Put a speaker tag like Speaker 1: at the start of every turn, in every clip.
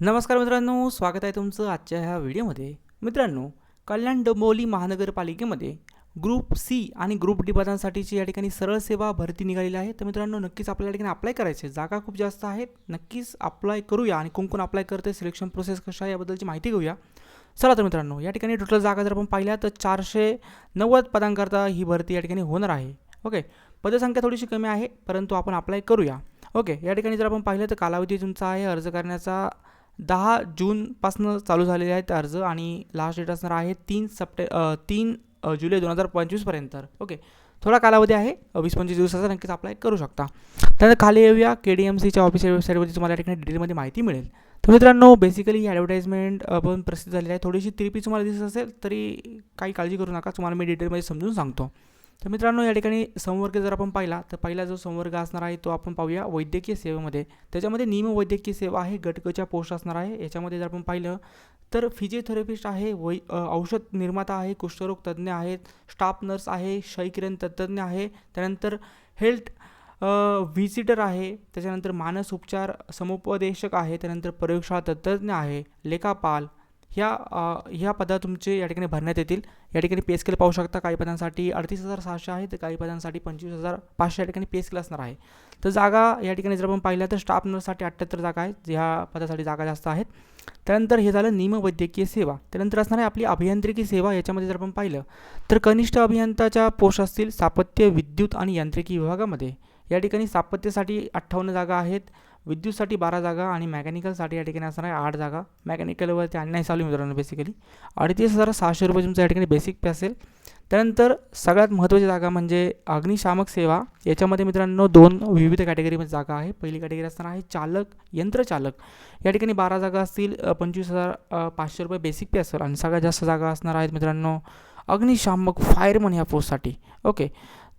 Speaker 1: नमस्कार मित्रांनो स्वागत आहे तुमचं आजच्या ह्या व्हिडिओमध्ये. मित्रांनो कल्याण डोंबिवली महानगरपालिकेमध्ये ग्रुप सी आणि ग्रुप डी पदांसाठीची या ठिकाणी सरळ सेवा भरती निघालेली आहे. तर मित्रांनो नक्कीच आपल्या या ठिकाणी अप्लाय करायचे जागा खूप जास्त आहेत. नक्कीच अप्लाय करूया आणि कोण कोण अप्लाय करते सिलेक्शन प्रोसेस कशा आहे याबद्दलची माहिती घेऊया. चला तर मित्रांनो या ठिकाणी टोटल जागा जर आपण पाहिल्या तर चारशे नव्वद पदांकरता ही भरती या ठिकाणी होणार आहे. ओके? पदसंख्या थोडीशी कमी आहे परंतु आपण अप्लाय करूया. ओके? या ठिकाणी जर आपण पाहिलं तर कालावधी तुमचा आहे अर्ज करण्याचा दहा जूनपासून चालू झालेले आहेत अर्ज आणि लास्ट डेट असणार आहे तीन सप्टे तीन जुलै दोन हजार पंचवीसपर्यंत ओके थोडा कालावधी आहे. वीस पंचवीस दिवसाचा नक्कीच अप्लाय करू शकता. त्यानंतर खाली येऊया. के डी एम सीच्या ऑफिशियल वेबसाईटवरती तुम्हाला या ठिकाणी डिटेलमध्ये माहिती मिळेल. तर मित्रांनो बेसिकली ही ॲडव्हर्टाईजमेंट पण प्रसिद्ध झालेली आहे. थोडीशी तिरपी तुम्हाला दिसत असेल तरी काही काळजी करू नका. तुम्हाला मी डिटेलमध्ये समजून सांगतो. तर मित्रांनो या ठिकाणी संवर्ग जर आपण पाहिला तर पहिला जो संवर्ग असणार आहे तो आपण पाहूया वैद्यकीय सेवेमध्ये. त्याच्यामध्ये निम वैद्यकीय सेवा आहे गटकच्या पोस्ट असणार आहे. याच्यामध्ये जर आपण पाहिलं तर फिजिओथेरपिस्ट आहे वै औषध निर्माता आहे कुष्ठरोग तज्ज्ञ आहेत स्टाफ नर्स आहे शैकिरण तज्ज्ञ आहे त्यानंतर हेल्थ व्हिजिटर आहे त्याच्यानंतर मानस उपचार समुपदेशक आहे त्यानंतर प्रयोगशाळा तज्ज्ञ आहे लेखापाल ह्या ह्या पदा तुमचे या ठिकाणी भरण्यात येतील. या ठिकाणी पे स्केल पाहू शकता. काही पदांसाठी अडतीस हजार सहाशे आहे तर काही पदांसाठी पंचवीस हजार पाचशे या ठिकाणी पे स्केल असणार आहे. तर जागा या ठिकाणी जर आपण पाहिलं तर स्टाफ नर्ससाठी अठ्ठ्याहत्तर जागा आहेत ह्या पदासाठी जागा जास्त आहेत. त्यानंतर हे झालं निमवैद्यकीय सेवा. त्यानंतर असणार आहे आपली अभियांत्रिकी सेवा. याच्यामध्ये जर आपण पाहिलं तर कनिष्ठ अभियंताच्या पोस्ट असतील स्थापत्य विद्युत आणि यांत्रिकी विभागामध्ये. या ठिकाणी स्थापत्यासाठी अठ्ठावन्न जागा आहेत. विद्युतसाठी बारा जागा आणि मेकॅनिकलसाठी या ठिकाणी असणार आहे आठ जागा. मॅकॅनिकलवरती आणि नाही चालू मित्रांनो बेसिकली अडतीस हजार सहाशे रुपये तुमचं या ठिकाणी बेसिक पे असेल. त्यानंतर सगळ्यात महत्त्वाची जागा म्हणजे अग्निशामक सेवा. याच्यामध्ये मित्रांनो दोन विविध कॅटेगरीमध्ये जागा आहे. पहिली कॅटेगरी असणार आहे चालक यंत्रचालक. या ठिकाणी बारा जागा असतील पंचवीस हजार पाचशे रुपये बेसिक पे असेल. आणि सगळ्यात जास्त जागा असणार आहेत मित्रांनो अग्निशामक फायरमन ह्या पोस्टसाठी ओके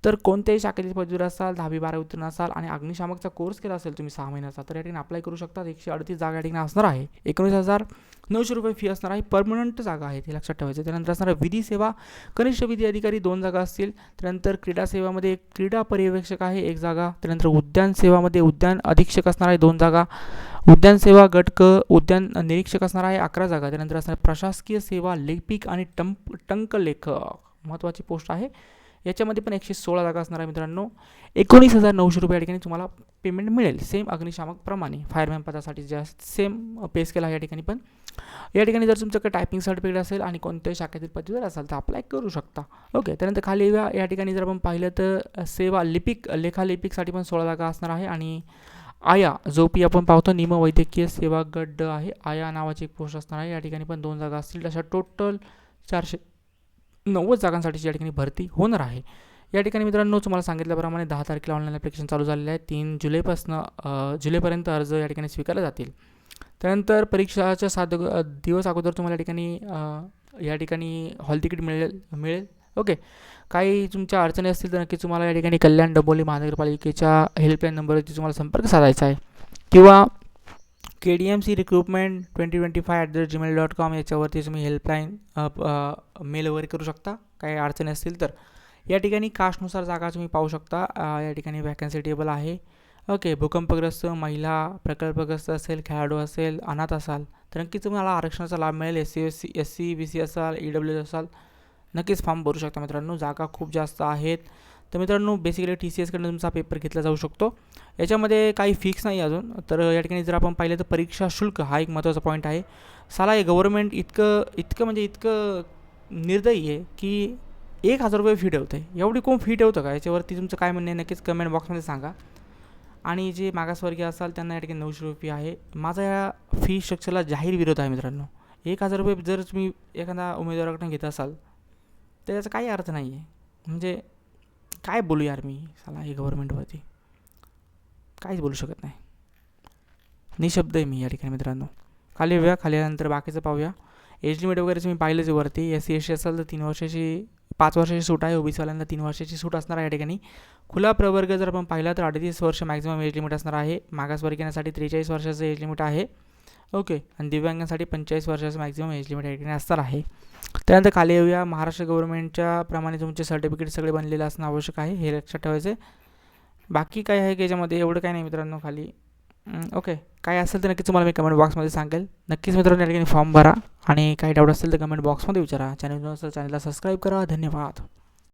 Speaker 1: तर कोणत्याही शाखेचे पदवीधर असाल दहावी बारावी उत्तीर्ण असाल आणि अग्निशामकचा कोर्स केला असेल तुम्ही सहा महिन्याचा तर या ठिकाणी अप्लाय करू शकता एकशे अडतीस जागा या ठिकाणी असणार आहे. एकोणीस हजार नऊशे रुपये फी असणार आहे. परमनंट जागा आहे हे लक्षात ठेवायचं. त्यानंतर असणार विधी सेवा. कनिष्ठ विधी अधिकारी दोन जागा असतील. त्यानंतर क्रीडा सेवामध्ये एक क्रीडा पर्यवेक्षक आहे एक जागा. त्यानंतर उद्यान सेवामध्ये उद्यान अधीक्षक असणार आहे दोन जागा. उद्यान सेवा गटक उद्यान निरीक्षक असणार आहे अकरा जागा. त्यानंतर असणार प्रशासकीय सेवा लेखिक आणि टंप टंकलेखक. महत्त्वाची पोस्ट आहे. याच्यामध्ये पण एकशे सोळा जागा असणार आहे मित्रांनो. एकोणीस हजार नऊशे रुपये या ठिकाणी तुम्हाला पेमेंट मिळेल. सेम अग्निशामकप्रमाणे फायरमॅन पदासाठी जे सेम पे स्केल आहे या ठिकाणी पण. या ठिकाणी जर तुमच्याकडे टायपिंग सर्टिफिकेट असेल आणि कोणत्याही शाखेतील पदवीधर असाल तर अप्लाय करू शकता. ओके त्यानंतर खाली या ठिकाणी जर आपण पाहिलं तर सेवा लिपिक लेखालिपिकसाठी पण सोळा जागा असणार आहे आणि आया जो पी आपण पाहतो निमवैद्यकीय सेवा गड्ड आहे. आया नावाची एक पोस्ट असणार आहे. या ठिकाणी पण दोन जागा असतील. अशा टोटल चारशे नव्वद जागांसाठीची या ठिकाणी भरती होणार आहे. या ठिकाणी मित्रांनो तुम्हाला सांगितल्याप्रमाणे दहा तारखेला ऑनलाईन ॲप्लिकेशन चालू झालेलं आहे. तीन जुलैपासनं जुलैपर्यंत अर्ज या ठिकाणी स्वीकारले जातील. त्यानंतर परीक्षाच्या सात दिवस अगोदर तुम्हाला या ठिकाणी या ठिकाणी हॉल तिकीट मिळेल मिळेल. ओके. काही तुमच्या अडचणी असतील तर नक्की तुम्हाला या ठिकाणी कल्याण डबोली महानगरपालिकेच्या हेल्पलाईन नंबरवरती तुम्हाला संपर्क साधायचा आहे. किंवा K D M C recruitment twenty twenty five at the rate Gmail dot com याच्यावरती तुम्ही हेल्पलाईन मेल वगैरे करू शकता. काही अडचणी असतील तर. या ठिकाणी कास्टनुसार जागा तुम्ही पाहू शकता. या ठिकाणी वॅकन्सी टेबल आहे. ओके भूकंपग्रस्त महिला प्रकल्पग्रस्त असेल खेळाडू असेल अनाथ असाल तर नक्कीच तुम्हाला आरक्षणाचा लाभ मिळेल. S C S C S C B C असाल ई डब्ल्यू असाल नक्कीच फॉर्म भरू शकता मित्रांनो. जागा खूप जास्त आहेत. तर मित्रांनो बेसिकली टी सी एसकडनं तुमचा पेपर घेतला जाऊ शकतो. याच्यामध्ये काही फिक्स नाही अजून. तर या ठिकाणी जर आपण पाहिलं तर परीक्षा शुल्क हा एक महत्त्वाचा पॉईंट आहे. साला हे गव्हर्नमेंट इतकं इतकं म्हणजे इतकं निर्दयी आहे की एक हजार रुपये फी ठेवते एवढी कोण फी ठेवतं का? याच्यावरती तुमचं काय म्हणणं आहे नक्कीच कमेंट बॉक्समध्ये सांगा. आणि जे मागासवर्गीय असाल त्यांना या ठिकाणी नऊशे रुपये आहे. माझा या फी स्ट्रक्चरला जाहीर विरोध आहे मित्रांनो. एक हजार रुपये जर तुम्ही एखादा उमेदवाराकडून घेत असाल तर त्याचा काही अर्थ नाही आहे म्हणजे काय बोलू यार मी? साला हे गव्हर्नमेंटवरती काहीच बोलू शकत नाही. निशब्द आहे मी या ठिकाणी मित्रांनो. खाली येऊया खाली आल्यानंतर बाकीचं पाहूया. एज लिमिट वगैरेचं तुम्ही पाहिलंच वरती. एस सी एस सी असेल तर तीन वर्षाची पाच वर्षाची सूट आहे. ओबीसीवाल्यांना तीन वर्षाची सूट असणार आहे या ठिकाणी. खुला प्रवर्ग जर आपण पाहिला तर अडतीस वर्ष मॅक्झिमम एज लिमिट असणार आहे. मागासवर्गीयांसाठी त्रेचाळीस वर्षाचं एज लिमिट आहे. ओके आणि दिव्यांगांसाठी पंचेचाळीस वर्षाचं मॅक्झिमम एज लिमिट या ठिकाणी असणार आहे. त्यानंतर खाली येऊया. महाराष्ट्र गव्हर्नमेंटच्या प्रमाणे तुमचे सर्टिफिकेट सगळे बनलेले असणं आवश्यक आहे हे लक्षात ठेवायचं आहे बाकी काय आहे की याच्यामध्ये? एवढं काय नाही मित्रांनो खाली. ओके. काय असेल तर नक्कीच तुम्हाला मी कमेंट बॉक्समध्ये सांगेल. नक्कीच मित्रांनो या ठिकाणी फॉर्म भरा. आणि काही डाऊट असेल तर कमेंट बॉक्समध्ये विचारा. चॅनल असेल चॅनलला सबस्क्राईब करा. धन्यवाद.